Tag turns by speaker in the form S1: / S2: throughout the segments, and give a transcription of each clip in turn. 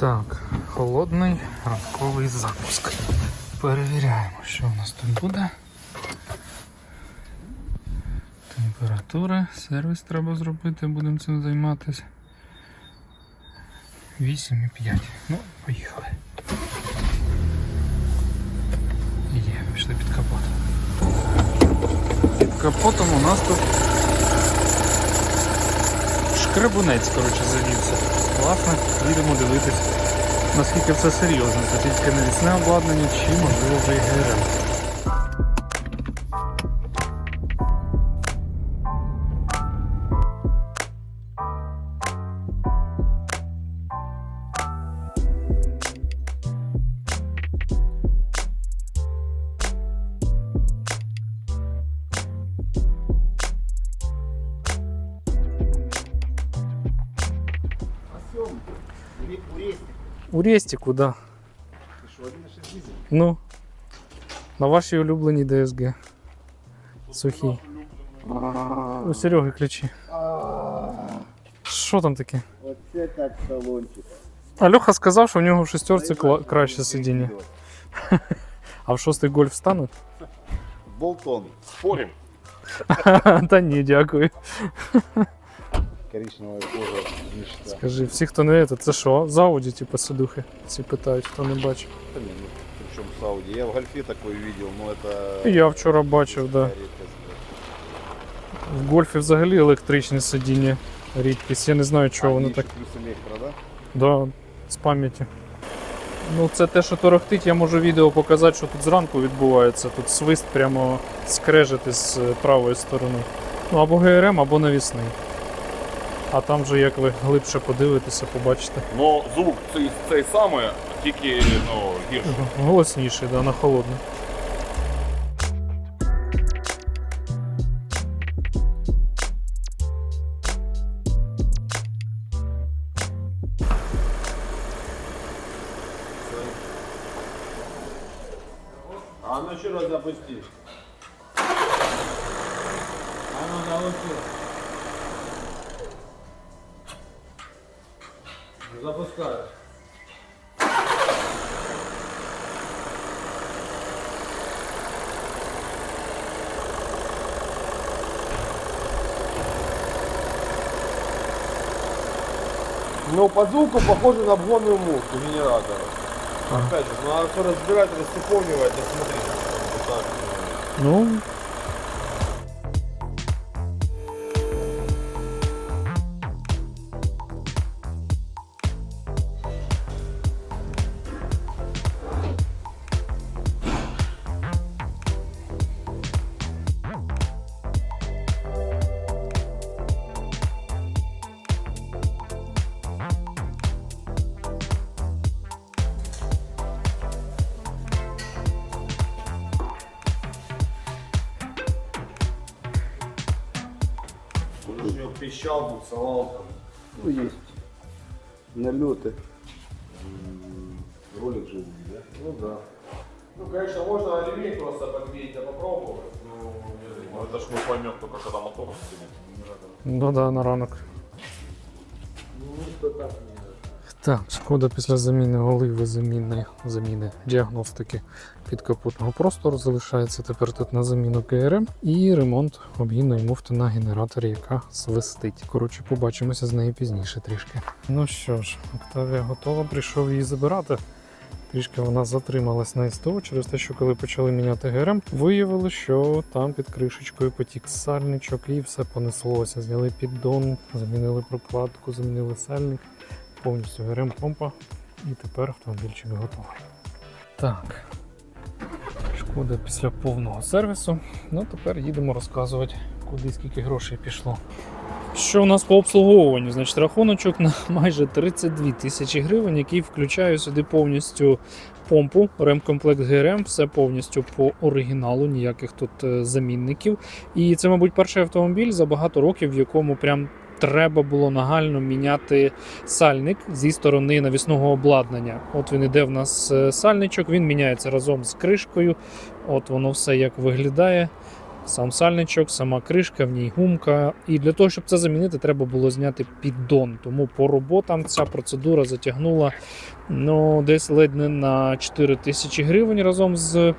S1: Так, холодний ранковий запуск. Перевіряємо, що у нас тут буде. Температура, сервіс треба зробити, будемо цим займатися. 8,5. Ну, поїхали. Є, пішли під капот. Під капотом у нас тут шкребунець, коротше, завівся. Власне, їдемо дивитись, наскільки все серйозно. Це тільки навісне обладнання чи можливо вже і ГРМ. У Рестику, да. Ну, на вашій улюбленій ДСГ. Сухій. У Сереги ключі. Що там таке?
S2: Оце так салончик.
S1: Альоха сказав, що в нього в шестерці кла- краще сидіння. А в шостий гольф стане?
S2: Болтон.
S3: Спорим?
S1: Та ні, дякую.
S2: Коричневая кожа, мечта.
S1: Скажи, всі, хто не це, це що? За Ауді, типу, сидухи. Всі питають, хто не бачив.
S2: Да не, ну, причем Сауди. Я в гольфе такой видел, но это...
S1: І Я вчора бачив, да. В гольфі взагалі електричні сидіння. Рідкість. Я не знаю, чого вони так.
S2: плюс электро, да?
S1: Да, з пам'яті. Ну, це те, що торохтить, я можу відео показати, що тут зранку відбувається. Тут свист прямо скрежити з е, правої сторони. Ну, або ГРМ, або навісний. А там вже як ви глибше подивитеся, побачите.
S3: Ну, звук цей, цей самий, тільки ну, гірше.
S1: Голосніший, да, на холодний.
S4: По звуку похоже на обгонную муфту генератора. Опять же, надо все разбирать, расцепонивать, и смотреть. Вот так.
S1: Ну.
S4: пищал, буксовал там.
S2: Ну, есть. Налеты.
S4: Ролик живой, да? Ну да. Ну, конечно, можно ремень просто подбить, да попробовать. Ну, я
S3: Ну, это ж мы поймем только, когда мотор сидит.
S1: Ну да, на ранок.
S4: Ну, что так не
S1: так, шкода після заміни оливи, заміни, заміни діагностики підкапотного простору залишається тепер тут на заміну КРМ і ремонт обгінної муфти на генераторі, яка свистить. Коротше, побачимося з нею пізніше трішки. Ну що ж, Октавія готова, прийшов її забирати. Трішки вона затрималась на СТО через те, що коли почали міняти ГРМ, виявили, що там під кришечкою потік сальничок і все понеслося. Зняли піддон, замінили прокладку, замінили сальник повністю ГРМ помпа і тепер автомобільчик готовий. Так. Шкода після повного сервісу. Ну тепер їдемо розказувати, куди скільки грошей пішло. Що у нас по обслуговуванню? Значить, рахуночок на майже 32 тисячі гривень, який включає сюди повністю помпу, ремкомплект ГРМ, все повністю по оригіналу, ніяких тут е, замінників. І це, мабуть, перший автомобіль за багато років, в якому прям треба було нагально міняти сальник зі сторони навісного обладнання. От він іде в нас е, сальничок, він міняється разом з кришкою. От воно все як виглядає. Сам сальничок, сама кришка, в ній гумка. І для того, щоб це замінити, треба було зняти піддон. Тому по роботам ця процедура затягнула ну, десь ледь не на 4 тисячі гривень разом з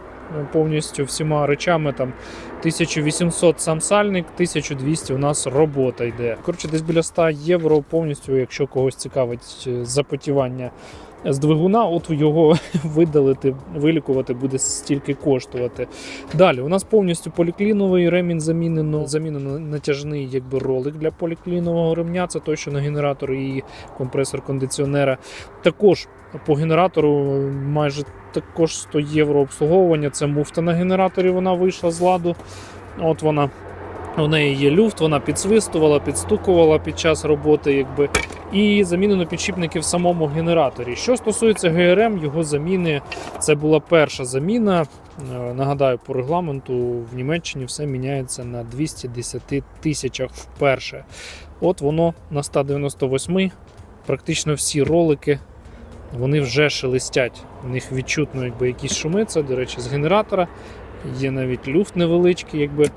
S1: повністю всіма речами. Там 1800 сам сальник, 1200 у нас робота йде. Коротше, десь біля 100 євро повністю, якщо когось цікавить е, запотівання з двигуна, от його видалити, вилікувати буде стільки коштувати. Далі у нас повністю полікліновий ремінь замінено. Замінено натяжний якби ролик для поліклінового ремня. Це той, що на генератор і компресор кондиціонера. Також по генератору майже також 100 євро обслуговування. Це муфта на генераторі. Вона вийшла з ладу. От вона. У неї є люфт, вона підсвистувала, підстукувала під час роботи, якби, і замінено підшипники в самому генераторі. Що стосується ГРМ, його заміни це була перша заміна. Е, Нагадаю, по регламенту в Німеччині все міняється на 210 тисячах вперше. От воно на 198 практично всі ролики вони вже шелестять. У них відчутно якби, якісь шуми. Це, до речі, з генератора. Є навіть люфт невеличкий. Якби.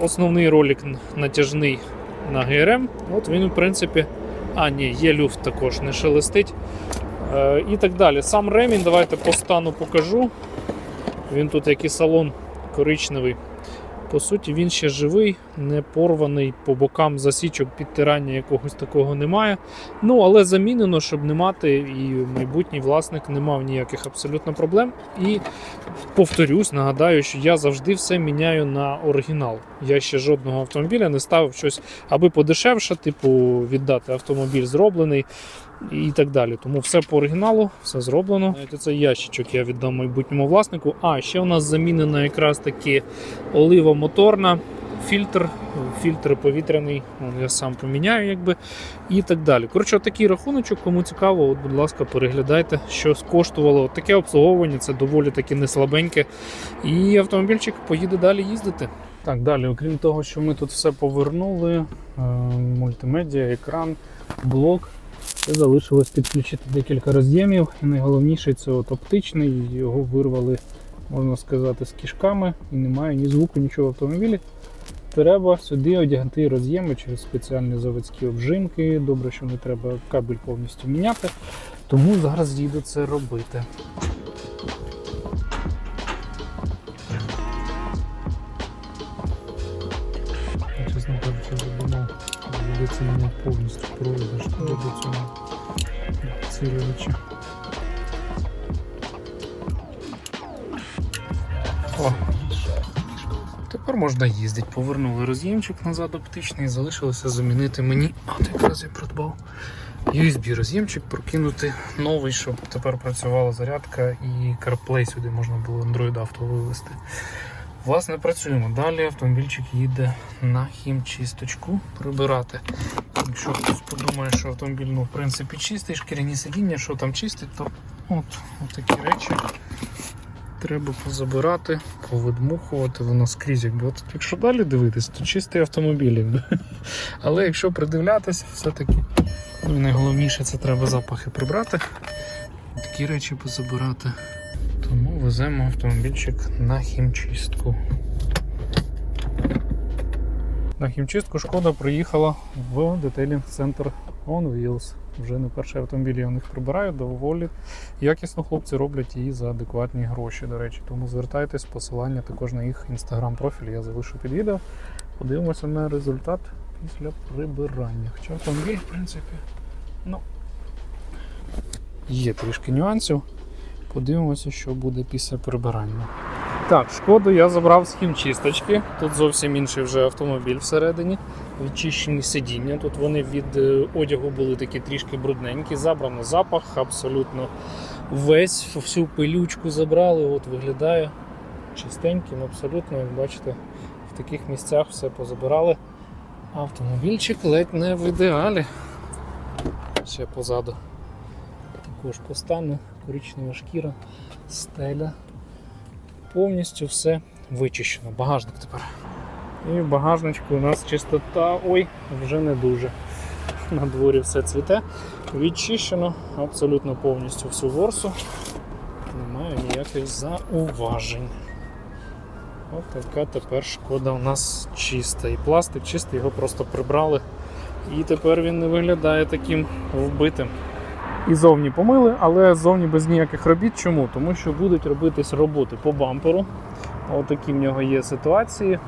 S1: Основний ролик натяжний на ГРМ. От він, в принципі, а, ні, є люфт також, не шелестить. Е, і так далі. Сам ремінь, давайте по стану покажу. Він тут як і салон коричневий. По суті, він ще живий, не порваний по бокам засічок підтирання якогось такого немає. Ну, але замінено, щоб не мати, і майбутній власник не мав ніяких абсолютно проблем. І повторюсь, нагадаю, що я завжди все міняю на оригінал. Я ще жодного автомобіля не ставив щось, аби подешевше, типу віддати автомобіль зроблений і так далі. Тому все по оригіналу, все зроблено. Навіть Цей ящичок я віддам майбутньому власнику. А ще у нас замінена якраз таки олива моторна. Фільтр, фільтр повітряний, я сам поміняю, якби, і так далі. Коротше, такий рахуночок, кому цікаво, от, будь ласка, переглядайте, що скоштувало. От таке обслуговування, це доволі таки не слабеньке. І автомобільчик поїде далі їздити. Так, далі, окрім того, що ми тут все повернули, е, мультимедіа, екран, блок. Залишилось підключити декілька роз'ємів. І найголовніше це от оптичний, його вирвали, можна сказати, з кішками, і немає ні звуку, нічого в автомобілі. Треба сюди одягти роз'єми через спеціальні заводські обжимки. Добре, що не треба кабель повністю міняти. Тому зараз їду це робити. Повністю проводи, що до цього підсилювача. О, Тепер можна їздити. Повернули роз'ємчик назад оптичний, залишилося замінити мені. От якраз я придбав USB роз'ємчик, прокинути новий, щоб тепер працювала зарядка і CarPlay сюди можна було Android Auto вивести. Власне, працюємо. Далі автомобільчик їде на хімчисточку прибирати. Якщо хтось подумає, що автомобіль ну, в принципі чистий, шкіряні сидіння, що там чистить, то от, от такі речі треба позабирати, повидмухувати, воно скрізь. Якби. От, якщо далі дивитись, то чистий автомобіль. Якби. Але якщо придивлятися, все-таки ну, найголовніше це треба запахи прибрати. Такі речі позабирати. Тому веземо автомобільчик на хімчистку. На хімчистку шкода приїхала в детейлінг центр On Wheels. Вже не перший автомобіль я у них прибираю, доволі якісно хлопці роблять і за адекватні гроші, до речі. Тому звертайтесь, посилання також на їх інстаграм-профіль я залишу під відео. Подивимося на результат після прибирання. Хоча автомобіль, в принципі, ну, є трішки нюансів. Подивимося, що буде після прибирання. Так, шкоду я забрав з хімчисточки. Тут зовсім інший вже автомобіль всередині. Відчищені сидіння. Тут вони від е, одягу були такі трішки брудненькі. Забрано запах, абсолютно весь, всю пилючку забрали. От виглядає чистеньким, абсолютно, як бачите, в таких місцях все позабирали. Автомобільчик ледь не в ідеалі. Ще позаду. Також по стану, коричнева шкіра, стеля повністю все вичищено. Багажник тепер. І в багажничку у нас чистота, ой, вже не дуже. На дворі все цвіте. Відчищено абсолютно повністю всю ворсу. Немає ніяких зауважень. От така тепер шкода у нас чиста. І пластик чистий, його просто прибрали. І тепер він не виглядає таким вбитим. І зовні помили, але зовні без ніяких робіт. Чому? Тому що будуть робитись роботи по бамперу. Отакі в нього є ситуації.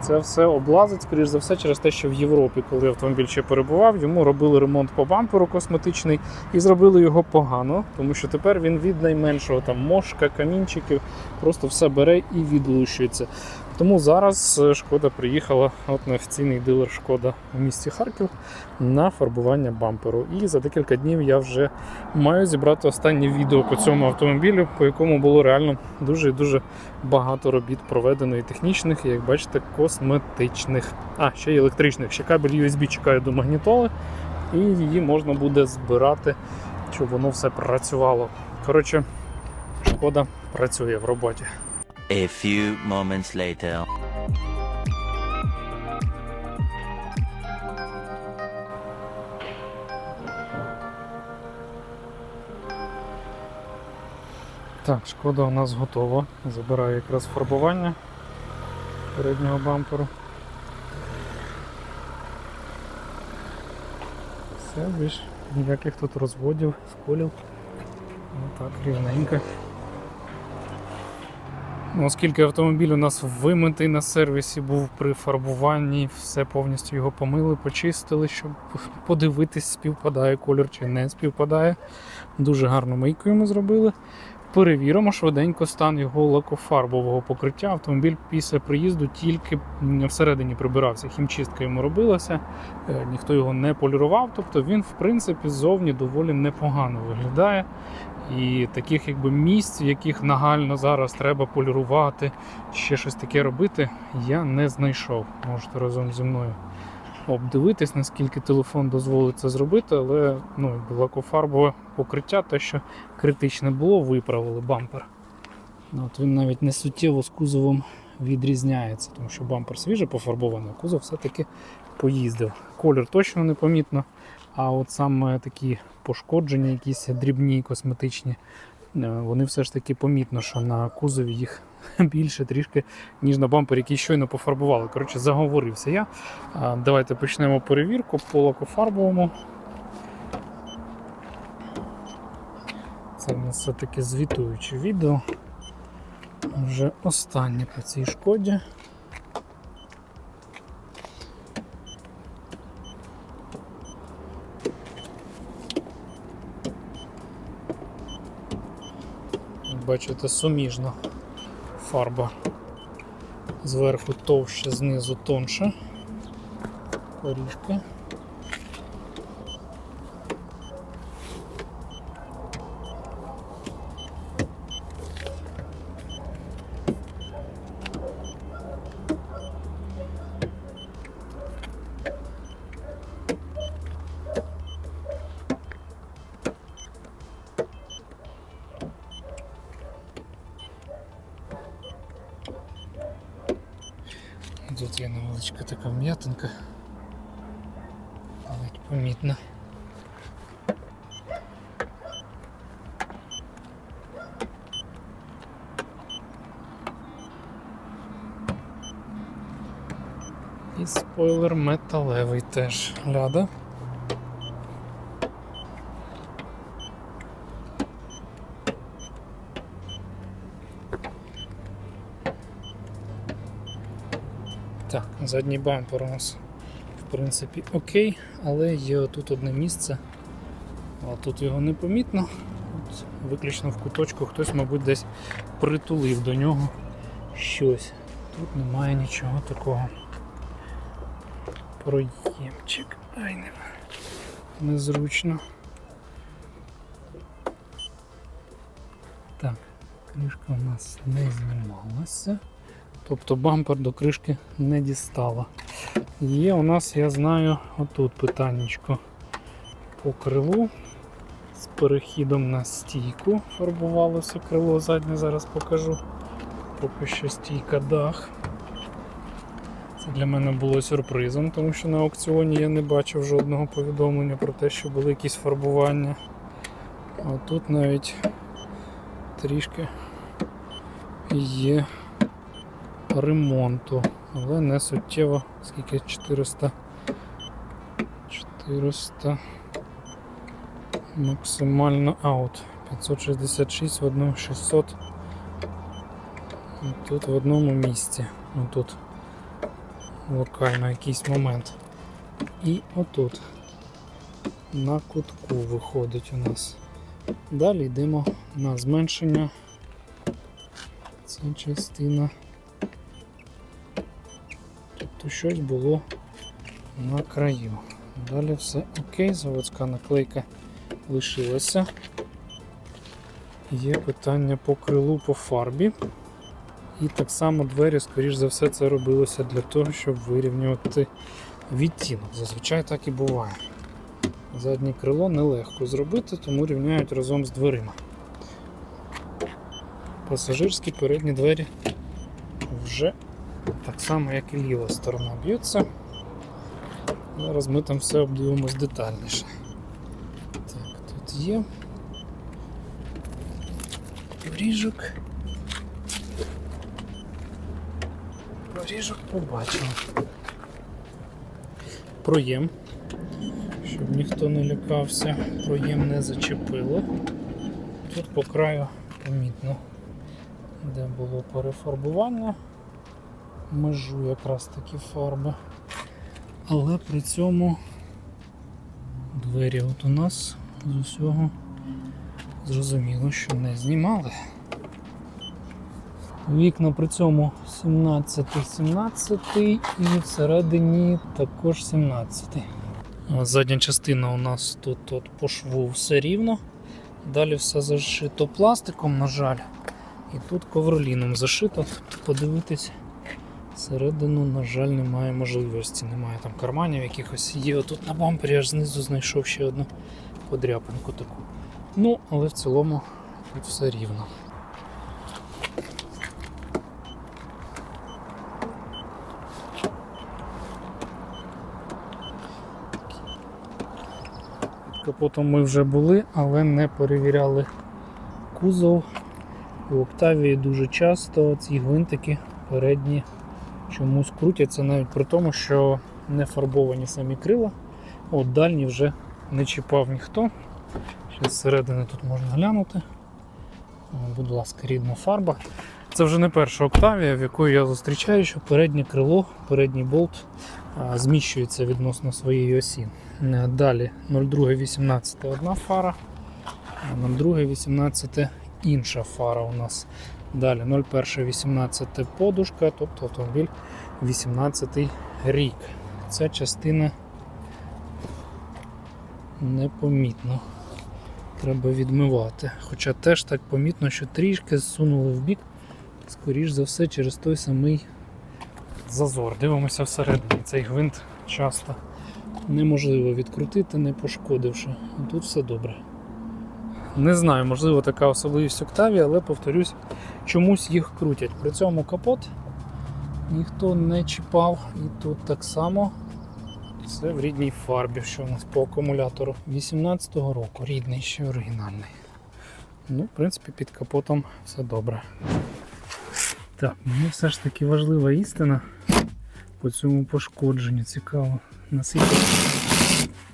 S1: Це все облазить, скоріш за все, через те, що в Європі, коли автомобіль ще перебував, йому робили ремонт по бамперу косметичний і зробили його погано, тому що тепер він від найменшого там мошка, камінчиків, просто все бере і відлущується. Тому зараз е, шкода приїхала от на офіційний дилер Шкода в місті Харків на фарбування бамперу. І за декілька днів я вже маю зібрати останнє відео по цьому автомобілю, по якому було реально дуже і дуже багато робіт проведено і технічних, і як бачите, косметичних. А, ще й електричних. Ще кабель USB чекає до магнітоли, і її можна буде збирати, щоб воно все працювало. Коротше, шкода працює в роботі.
S5: A few moments later.
S1: Так, шкода у нас готова. Забираю якраз фарбування переднього бамперу. Все, більш ніяких тут розводів, сколів. Отак, рівненько. Ну, Оскільки автомобіль у нас вимитий на сервісі, був при фарбуванні, все повністю його помили, почистили, щоб подивитись, співпадає колір чи не співпадає. Дуже гарну мийку йому зробили. Перевіримо швиденько стан його лакофарбового покриття. Автомобіль після приїзду тільки всередині прибирався. Хімчистка йому робилася, е, ніхто його не полірував. Тобто він, в принципі, ззовні доволі непогано виглядає. І таких якби місць, в яких нагально зараз треба полірувати, ще щось таке робити, я не знайшов. Можете разом зі мною обдивитись, наскільки телефон дозволить це зробити, але ну, лакофарбове покриття, те, що критичне було, виправили бампер. Ну, От він навіть не суттєво з кузовом відрізняється, тому що бампер свіже пофарбований, а кузов все-таки поїздив. Колір точно непомітно, а от саме такі пошкодження, якісь дрібні косметичні, е, вони все ж таки помітно, що на кузові їх більше трішки, ніж на бампері, який щойно пофарбували. Коротше, заговорився я. Давайте почнемо перевірку по лакофарбовому. Це все-таки звітуюче відео. Вже останнє по цій шкоді. Бачите, суміжна фарба. Зверху товще, знизу тонше. Корішки. Невеличка така вм'ятинка. Навіть помітна. І спойлер металевий теж ляда. Так, задній бампер у нас в принципі окей, але є тут одне місце. А тут його не помітно. От, виключно в куточку хтось, мабуть, десь притулив до нього щось. Тут немає нічого такого. Проємчик. Ай, не незручно. Так, кришка у нас не знімалася. Тобто бампер до кришки не дістала. Є у нас, я знаю, отут питаннячко по крилу. З перехідом на стійку фарбувалося крило заднє, зараз покажу. Поки що стійка дах. Це для мене було сюрпризом, тому що на аукціоні я не бачив жодного повідомлення про те, що були якісь фарбування. А тут навіть трішки є ремонту, але не суттєво, скільки 400. 400 максимально аут. 566 в одному 600. Тут в одному місці. Отут. Локально якийсь момент. І отут. На кутку виходить у нас. Далі йдемо на зменшення. Це частина. Тобто щось було на краю. Далі все окей, заводська наклейка лишилася. Є питання по крилу по фарбі. І так само двері, скоріш за все, це робилося для того, щоб вирівнювати відтінок. Зазвичай так і буває. Заднє крило нелегко зробити, тому рівняють разом з дверима. Пасажирські передні двері вже так само, як і ліва сторона б'ються. Зараз ми там все обдивимось детальніше. Так, тут є поріжок. Поріжок побачимо. Проєм. Щоб ніхто не лякався, проєм не зачепило. Тут по краю помітно, де було перефарбування, межу якраз такі фарби. Але при цьому двері от у нас з усього зрозуміло, що не знімали. Вікна при цьому 17, 17 і всередині також 17. Задня частина у нас тут от по шву все рівно. Далі все зашито пластиком, на жаль. І тут ковроліном зашито. Подивитись всередину, на жаль, немає можливості. Немає там карманів якихось. Є отут на бампері, аж знизу знайшов ще одну подряпинку таку. Ну, але в цілому тут все рівно. Під Капотом ми вже були, але не перевіряли кузов. У Октавії дуже часто ці гвинтики передні чомусь крутяться навіть при тому, що не фарбовані самі крила. От дальні вже не чіпав ніхто. Ще зсередини тут можна глянути. Будь ласка, рідна фарба. Це вже не перша Октавія, в якої я зустрічаю, що переднє крило, передній болт зміщується відносно своєї осі. Е, Далі 02.18 одна фара, а 02.18 інша фара у нас. Далі 01.18 подушка, тобто автомобіль 18 рік. Ця частина непомітно. Треба відмивати. Хоча теж так помітно, що трішки зсунули в бік, скоріш за все, через той самий зазор. Дивимося всередині. Цей гвинт часто неможливо відкрутити, не пошкодивши. Тут все добре. Не знаю, можливо, така особливість Октаві, але повторюсь, чомусь їх крутять. При цьому капот ніхто не чіпав. І тут так само. Це в рідній фарбі, що у нас по акумулятору 18-го року, рідний ще оригінальний. Ну, в принципі, під капотом все добре. Так, мені все ж таки важлива істина по цьому пошкодженню. Цікаво, наскільки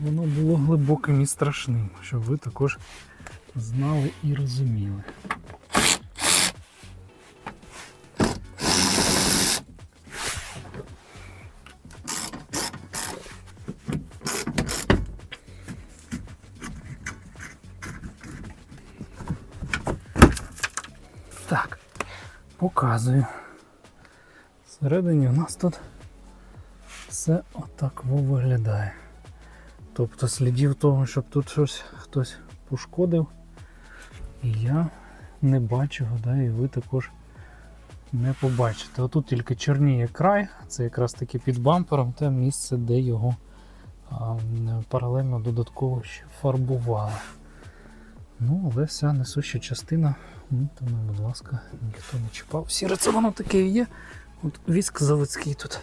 S1: воно було глибоким і страшним, щоб ви також знали і розуміли. Так, показую. Всередині у нас тут все отак виглядає. Тобто слідів того, щоб тут щось хтось пошкодив, я не бачу, гадаю, і ви також не побачите. Отут тільки чорніє край, це якраз таки під бампером, те місце, де його а, паралельно додатково ще фарбували. Ну, але вся несуща частина, ну, тому, будь ласка, ніхто не чіпав. Сіре це воно таке і є. От віск заводський тут.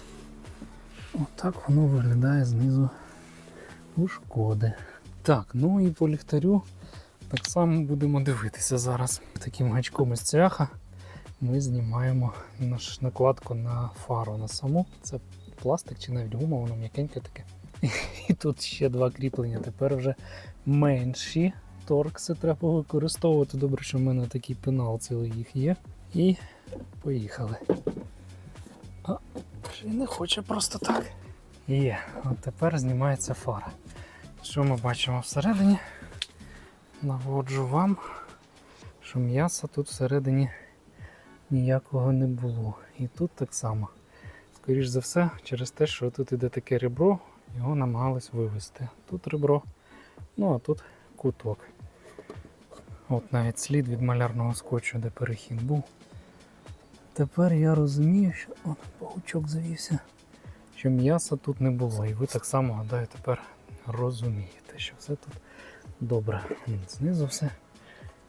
S1: Отак воно виглядає знизу у шкоди. Так, ну і по ліхтарю так само будемо дивитися зараз. Таким гачком із цвяха ми знімаємо наш накладку на фару на саму. Це пластик чи навіть гума, воно м'якеньке таке. І тут ще два кріплення. Тепер вже менші торкси треба використовувати. Добре, що в мене такий пенал цілий їх є. І поїхали. А, й не хоче просто так. Є, от тепер знімається фара. Що ми бачимо всередині? Наводжу вам, що м'яса тут всередині ніякого не було. І тут так само. Скоріш за все, через те, що тут іде таке ребро, його намагались вивести. Тут ребро, ну а тут куток. От навіть слід від малярного скотчу, де перехід був. Тепер я розумію, що от паучок завівся, що м'яса тут не було. І ви так само, гадаю, тепер розумієте, що все тут добре. Знизу все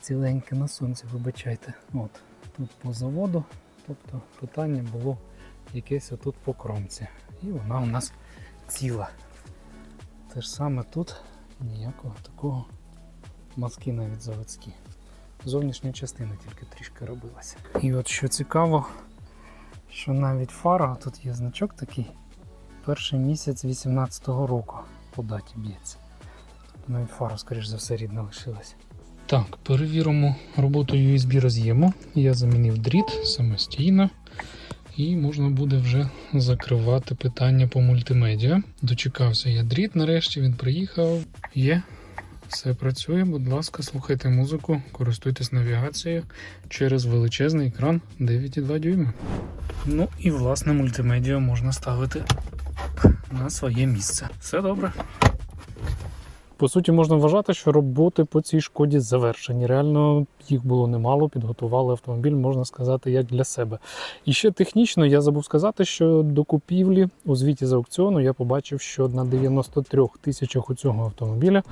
S1: ціленьке на сонці, вибачайте. От, тут по заводу, тобто питання було якесь отут по кромці. І вона у нас ціла. Те ж саме тут ніякого такого мазки навіть заводські. Зовнішня частина тільки трішки робилася. І от що цікаво, що навіть фара, тут є значок такий, перший місяць 18-го року по даті б'ється. Тобто навіть фара, скоріш за все, рідна лишилася. Так, перевіримо роботу USB роз'єму. Я замінив дріт самостійно. І можна буде вже закривати питання по мультимедіа. Дочекався я дріт, нарешті він приїхав. Є. Все працює, будь ласка, слухайте музику, користуйтесь навігацією через величезний екран 9,2 дюйма. Ну і власне мультимедіа можна ставити на своє місце. Все добре. По суті, можна вважати, що роботи по цій шкоді завершені. Реально їх було немало, підготували автомобіль, можна сказати, як для себе. І ще технічно я забув сказати, що до купівлі у звіті з аукціону я побачив, що на 93 тисячах у цього автомобіля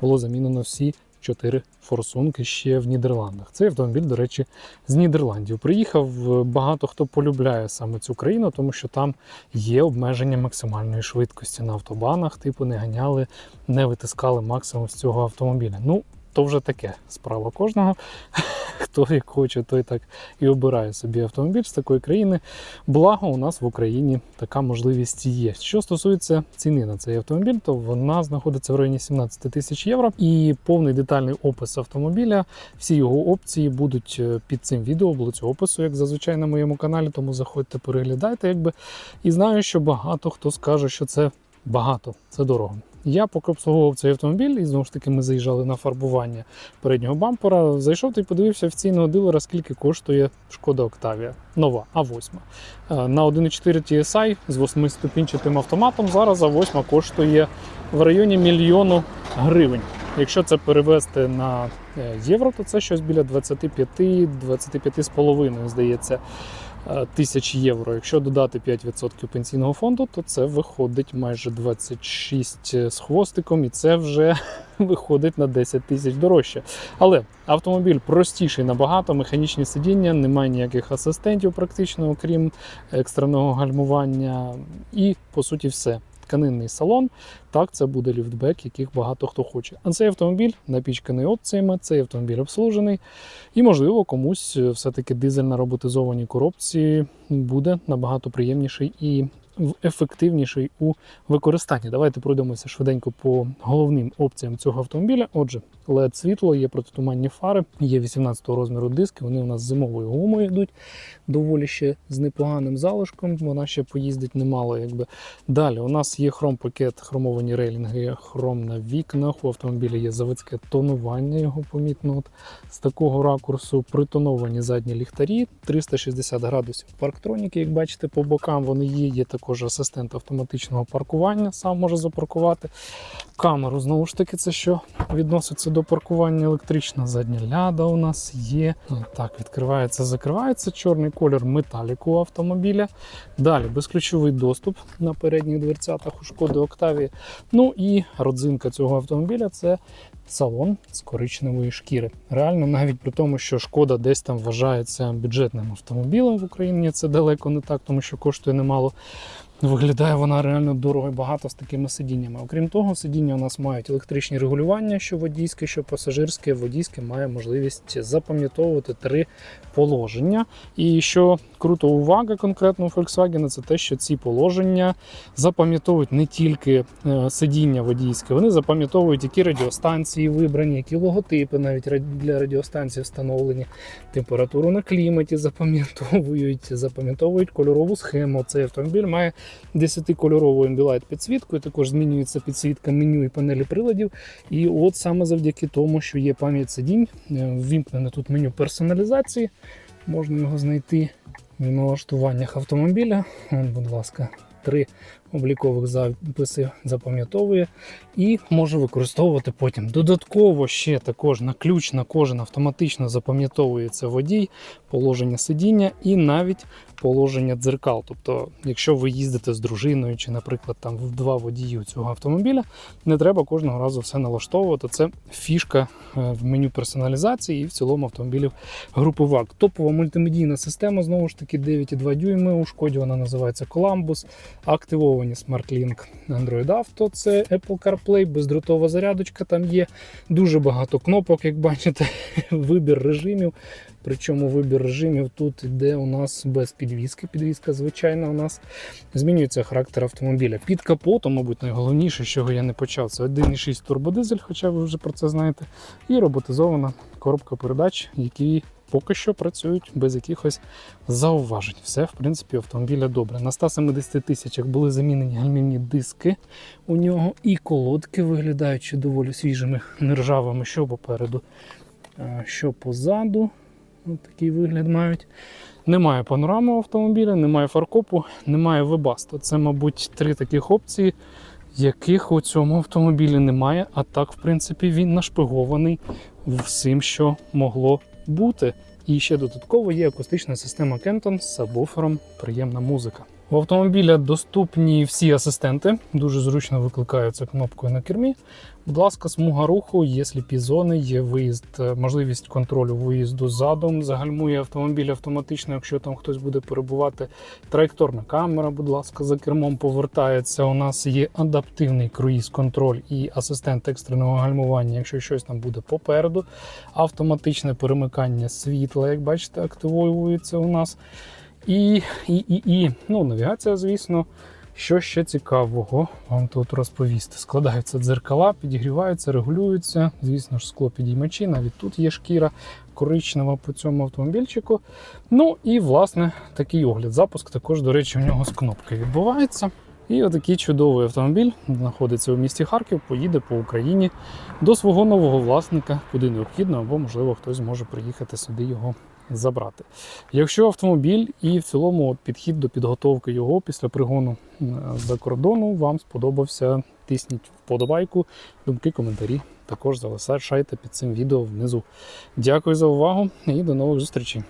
S1: було замінено всі чотири форсунки ще в Нідерландах. Цей автомобіль, до речі, з Нідерландів приїхав. Багато хто полюбляє саме цю країну, тому що там є обмеження максимальної швидкості на автобанах, типу не ганяли, не витискали максимум з цього автомобіля. Ну, то вже таке справа кожного. Хто як хоче, той так і обирає собі автомобіль з такої країни. Благо, у нас в Україні така можливість є. Що стосується ціни на цей автомобіль, то вона знаходиться в районі 17 тисяч євро. І повний детальний опис автомобіля, всі його опції будуть е, під цим відео, вулицю опису, як зазвичай на моєму каналі. Тому заходьте, переглядайте, якби. І знаю, що багато хто скаже, що це багато, це дорого. Я поки обслуговував цей автомобіль, і знову ж таки ми заїжджали на фарбування переднього бампера. Зайшов та й подивився офіційного дилера, скільки коштує шкода Октавія. Нова А8. Е, На 1.4 TSI з 8-ступінчатим автоматом зараз А8 коштує в районі мільйону гривень. Якщо це перевести на е, євро, то це щось біля 25-25,5, здається, тисяч євро. Якщо додати 5% пенсійного фонду, то це виходить майже 26 з хвостиком, і це вже виходить на 10 тисяч дорожче. Але автомобіль простіший набагато, механічні сидіння, немає ніяких асистентів, практично, окрім екстреного гальмування. І по суті, все. Тканинний салон, так, це буде ліфтбек, яких багато хто хоче. А цей автомобіль напічканий опціями, цей автомобіль обслужений. І, можливо, комусь все-таки дизель на роботизованій коробці буде набагато приємніший і ефективніший у використанні. Давайте пройдемося швиденько по головним опціям цього автомобіля. Отже, led світло, є протитуманні фари, є 18-го розміру диски. Вони у нас зимовою гумою йдуть доволі ще з непоганим залишком. Вона ще поїздить немало. Якби далі у нас є хром-пакет, хромовані рейлінги, хром на вікнах. У автомобіля є заводське тонування, його помітно. От з такого ракурсу притоновані задні ліхтарі, 360 градусів парктроніки, як бачите, по бокам вони є. Є також асистент автоматичного паркування, сам може запаркувати. Камеру знову ж таки, це що відноситься до паркування електрична задня ляда у нас є. Так, відкривається, закривається. Чорний колір металіку автомобіля. Далі безключовий доступ на передніх дверцятах у шкоди Октавії. Ну і родзинка цього автомобіля це салон з коричневої шкіри. Реально, навіть при тому, що шкода десь там вважається бюджетним автомобілем в Україні, це далеко не так, тому що коштує немало. Виглядає вона реально дорого і багато з такими сидіннями. Окрім того, сидіння у нас мають електричні регулювання, що водійське, що пасажирське. Водійське має можливість запам'ятовувати три положення. І що круто увага конкретно у Volkswagen, це те, що ці положення запам'ятовують не тільки е, сидіння водійське, вони запам'ятовують, які радіостанції вибрані, які логотипи навіть для радіостанції встановлені, температуру на кліматі запам'ятовують, запам'ятовують кольорову схему. Цей автомобіль має 10-кольорову Ambilight підсвіткою. також змінюється підсвітка меню і панелі приладів. І от саме завдяки тому, що є пам'ять сидінь, е, ввімкнене тут меню персоналізації. Можна його знайти в налаштуваннях автомобіля. Будь ласка, три облікових записи запам'ятовує і може використовувати потім. Додатково ще також на ключ на кожен автоматично запам'ятовується водій, положення сидіння і навіть положення дзеркал. Тобто, якщо ви їздите з дружиною чи, наприклад, там в два водії цього автомобіля, не треба кожного разу все налаштовувати. Це фішка е, в меню персоналізації і в цілому автомобілів групи ВАГ. Топова мультимедійна система, знову ж таки, 9,2 дюйми. У шкоді вона називається Columbus. Активовані SmartLink Android Auto, це Apple CarPlay, бездротова зарядочка там є. Дуже багато кнопок, як бачите, вибір режимів. Причому вибір режимів тут іде у нас без підвіски. Підвіска, звичайно, у нас змінюється характер автомобіля. Під капотом, мабуть, найголовніше, з чого я не почав, це 1,6 турбодизель, хоча ви вже про це знаєте, і роботизована коробка передач, які поки що працюють без якихось зауважень. Все, в принципі, автомобіля добре. На 170 тисячах були замінені гальмівні диски у нього, і колодки виглядають ще доволі свіжими, нержавими, що попереду, що позаду. Ось такий вигляд мають. Немає панорами автомобіля, немає фаркопу, немає вебасту. Це, мабуть, три таких опції, яких у цьому автомобілі немає. А так, в принципі, він нашпигований всім, що могло бути. І ще додатково є акустична система Kenton з сабвуфером приємна музика. У автомобіля доступні всі асистенти, дуже зручно викликаються кнопкою на кермі. Будь ласка, смуга руху, є сліпі зони, є виїзд, е, можливість контролю виїзду задом. Загальмує автомобіль автоматично, якщо там хтось буде перебувати. Траєкторна камера, будь ласка, за кермом повертається. У нас є адаптивний круїз-контроль і асистент екстреного гальмування, якщо щось там буде попереду. Автоматичне перемикання світла, як бачите, активується у нас. І, і, і, і ну, навігація, звісно. Що ще цікавого вам тут розповісти? Складаються дзеркала, підігріваються, регулюються. Звісно ж, скло підіймачі, навіть тут є шкіра коричнева по цьому автомобільчику. Ну і власне такий огляд. Запуск також, до речі, у нього з кнопки відбувається. І отакий чудовий автомобіль знаходиться у місті Харків, поїде по Україні до свого нового власника, куди необхідно, або, можливо, хтось зможе приїхати сюди його забрати. Якщо автомобіль і в цілому підхід до підготовки його після пригону за кордону вам сподобався, тисніть вподобайку, думки, коментарі. Також залишайте під цим відео внизу. Дякую за увагу і до нових зустрічей.